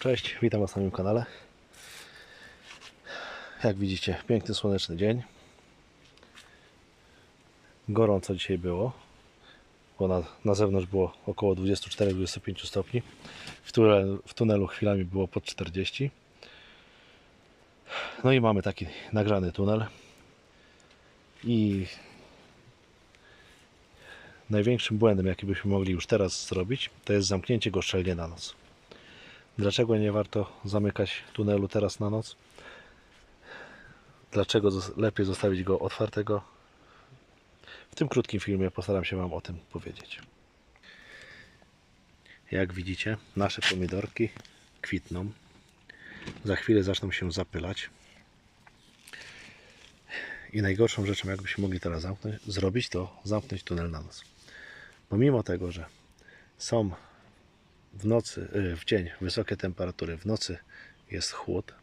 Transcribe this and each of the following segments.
Cześć, witam Was na moim kanale. Jak widzicie, piękny słoneczny dzień. Gorąco dzisiaj było, bo na, na zewnątrz było około 24-25 stopni. W tunelu, w tunelu chwilami było pod 40. No i mamy taki nagrzany tunel. I największym błędem, jaki byśmy mogli już teraz zrobić, to jest zamknięcie go szczelnie na noc. Dlaczego nie warto zamykać tunelu teraz na noc? Dlaczego lepiej zostawić go otwartego? W tym krótkim filmie postaram się Wam o tym powiedzieć. Jak widzicie, nasze pomidorki kwitną. Za chwilę zaczną się zapylać. I najgorszą rzeczą, jakbyśmy mogli teraz zamknąć, zrobić, to zamknąć tunel na noc. Bo mimo tego, że są w nocy, y, w dzień wysokie temperatury, w nocy jest chłód,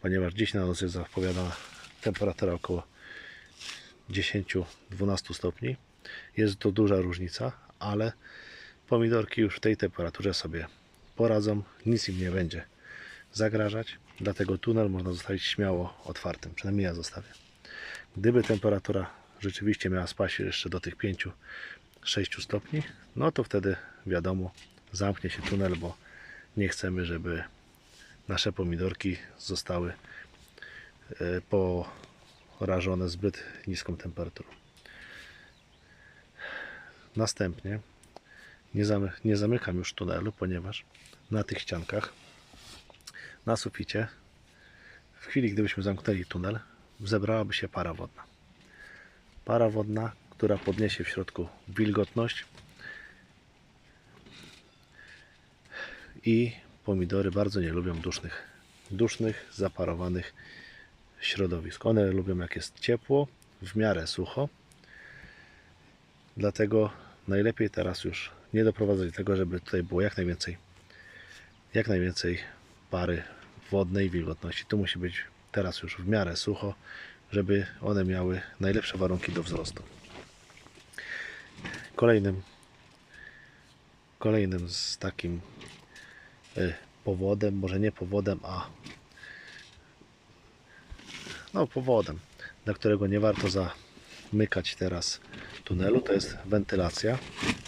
ponieważ dziś na noc jest zapowiadana temperatura około 10-12 stopni. Jest to duża różnica, ale pomidorki już w tej temperaturze sobie poradzą, nic im nie będzie zagrażać, dlatego tunel można zostawić śmiało otwartym, przynajmniej ja zostawię. Gdyby temperatura rzeczywiście miała spaść jeszcze do tych 5-6 stopni, no to wtedy wiadomo, zamknie się tunel, bo nie chcemy, żeby nasze pomidorki zostały e, porażone zbyt niską temperaturą. Następnie nie, zamy, nie zamykam już tunelu, ponieważ na tych ściankach, na suficie, w chwili gdybyśmy zamknęli tunel, zebrałaby się para wodna. Para wodna, która podniesie w środku wilgotność i pomidory bardzo nie lubią dusznych, dusznych, zaparowanych środowisk. One lubią jak jest ciepło, w miarę sucho. Dlatego najlepiej teraz już nie doprowadzać do tego, żeby tutaj było jak najwięcej, jak najwięcej pary wodnej wilgotności. Tu musi być teraz już w miarę sucho, żeby one miały najlepsze warunki do wzrostu. Kolejnym kolejnym z takim powodem, może nie powodem, a no powodem, dla którego nie warto zamykać teraz tunelu, to jest wentylacja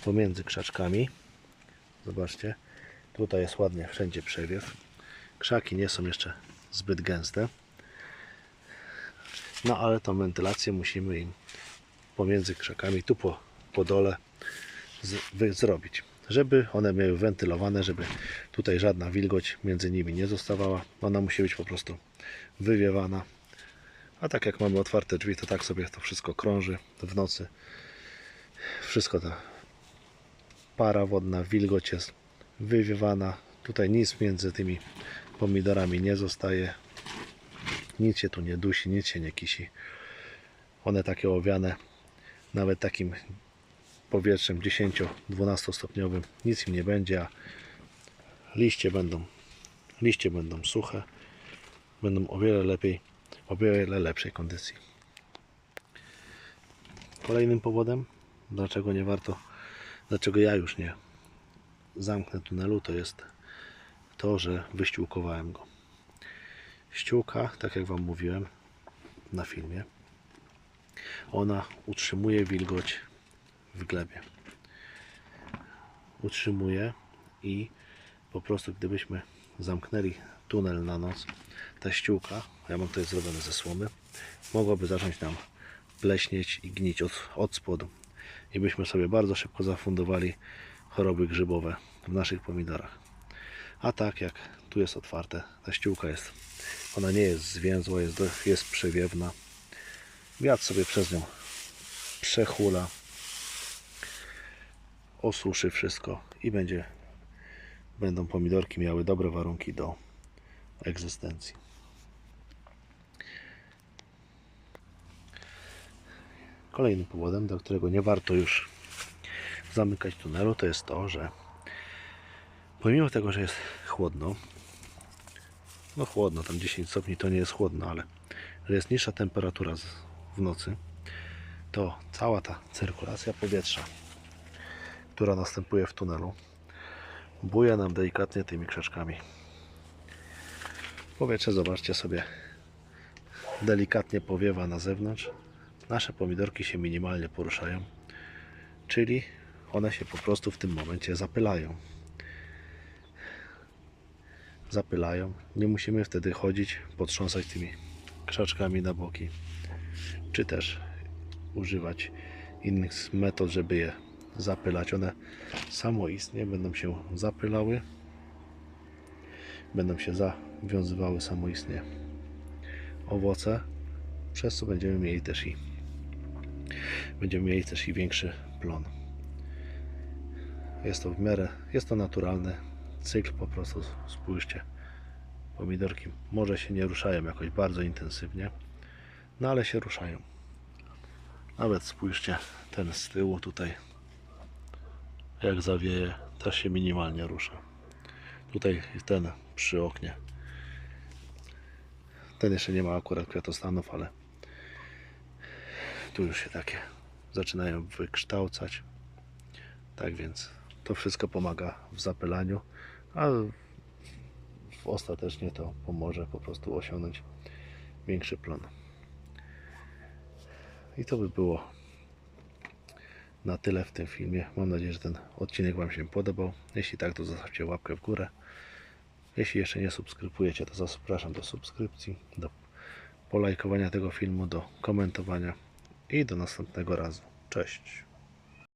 pomiędzy krzaczkami. Zobaczcie, tutaj jest ładnie wszędzie przewiew. Krzaki nie są jeszcze zbyt gęste. No ale tą wentylację musimy im pomiędzy krzakami, tu po, po dole z, wy, zrobić, żeby one miały wentylowane, żeby tutaj żadna wilgoć między nimi nie zostawała. Ona musi być po prostu wywiewana. A tak jak mamy otwarte drzwi, to tak sobie to wszystko krąży w nocy. Wszystko ta para wodna, wilgoć jest wywiewana. Tutaj nic między tymi pomidorami nie zostaje. Nic się tu nie dusi, nic się nie kisi. One takie owiane nawet takim powietrzem 10-12 stopniowym nic im nie będzie, a liście będą liście będą suche, będą o wiele lepiej, o wiele lepszej kondycji. Kolejnym powodem, dlaczego nie warto, dlaczego ja już nie zamknę tunelu, to jest to, że wyściółkowałem go. Ściółka, tak jak Wam mówiłem na filmie, ona utrzymuje wilgoć w glebie. Utrzymuje i po prostu gdybyśmy zamknęli tunel na noc, ta ściółka, ja mam to zrobione ze słomy, mogłaby zacząć nam pleśnieć i gnić od, od spodu. I byśmy sobie bardzo szybko zafundowali choroby grzybowe w naszych pomidorach. A tak jak tu jest otwarte, ta ściółka jest, ona nie jest zwięzła, jest, jest przewiewna. Wiatr sobie przez nią przechula, osuszy wszystko i będzie, będą pomidorki miały dobre warunki do egzystencji. Kolejnym powodem, dla którego nie warto już zamykać tunelu, to jest to, że pomimo tego, że jest chłodno, no chłodno, tam 10 stopni to nie jest chłodno, ale że jest niższa temperatura w nocy, to cała ta cyrkulacja powietrza, która następuje w tunelu, buja nam delikatnie tymi krzaczkami. Powietrze, zobaczcie sobie, delikatnie powiewa na zewnątrz. Nasze pomidorki się minimalnie poruszają, czyli one się po prostu w tym momencie zapylają. Zapylają. Nie musimy wtedy chodzić, potrząsać tymi krzaczkami na boki, czy też używać innych metod, żeby je zapylać. One samoistnie będą się zapylały, będą się zawiązywały samoistnie owoce, przez co będziemy mieli też i będziemy mieli też i większy plon. Jest to w miarę, jest to naturalny cykl po prostu, spójrzcie. Pomidorki może się nie ruszają jakoś bardzo intensywnie, no ale się ruszają. Nawet spójrzcie, ten z tyłu tutaj, jak zawieje, też się minimalnie rusza. Tutaj ten przy oknie. Ten jeszcze nie ma akurat kwiatostanów, ale tu już się takie zaczynają wykształcać. Tak więc to wszystko pomaga w zapylaniu, a ostatecznie to pomoże po prostu osiągnąć większy plon. I to by było na tyle w tym filmie. Mam nadzieję, że ten odcinek Wam się podobał. Jeśli tak, to zostawcie łapkę w górę. Jeśli jeszcze nie subskrybujecie, to zapraszam do subskrypcji, do polajkowania tego filmu, do komentowania i do następnego razu. Cześć!